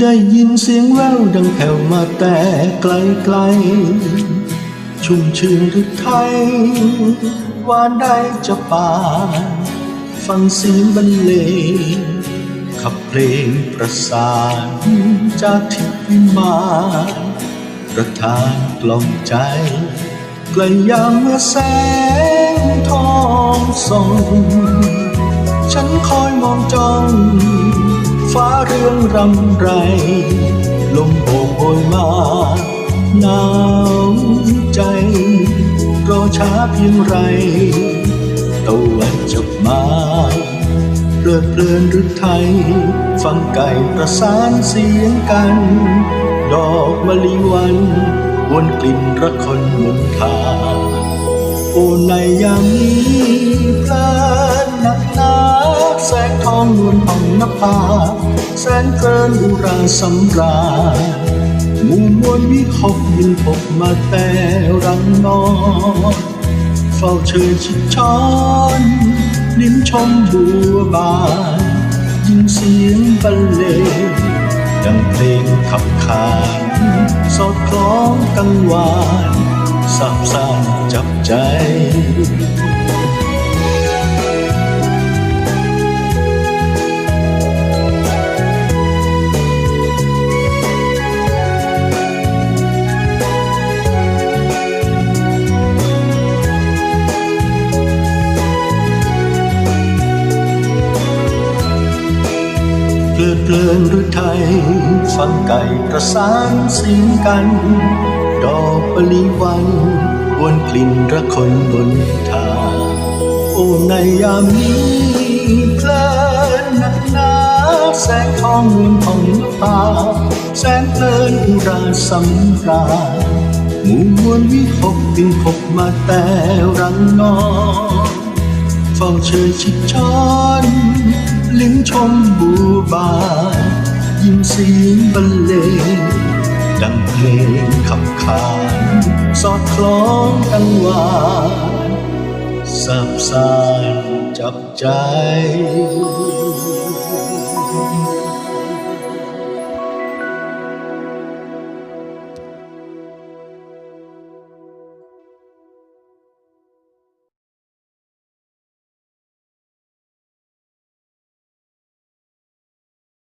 ได้ยินเสียงแววดังแผ่วมาแต่ไกลไกลๆชุ่มชื่นหรือไทยวานได้จะป่า ฟังเสียงบรรเลงขับเพลงประสานจากทิพย์วิมานประทานกล่อมใจไกลยามเมื่อแสงทองส่อง ฉันคอยมองจ้อง รื่องรำไร ลมโบกโบยมาหนาวใจ รอช้าเพียงไรตะวันจะมาเพลิดเพลินหรือไทย ฟังไก่ประสานเสียงกัน ดอกมะลิวันวนกลิ่นระคนมนทาโอในยามนี้ ทองนวลผ่องนภาแสนเกินอุราสำราญหมู่มวลวิหกยินพบมาแต่รังนอนเฝ้าเชยชิดช้อนลิ้มชมบัวบานยินเสียงบรรเลงดังเพลงขับขานสอดคล้องกังวานสามสานจับใจ เลิดเพลินหรือไทย ฟังไก่ประสานเสียงกัน ดอกปลีวันวนกลิ่นระคนบนทางโอ้ในยามนี้เพลินนักหนาแสงทองนวลผ่องนภาแสงเพลินอุราสำราญหมู่มวลวิหกบินพบมาแต่รังนอนเฝ้าเชยชิดช้อน ลิ้มชมบูบา ยิ้มเสียงบรรเลงดังเพลงขับขานสอดคล้องกังวานสับสานจับใจ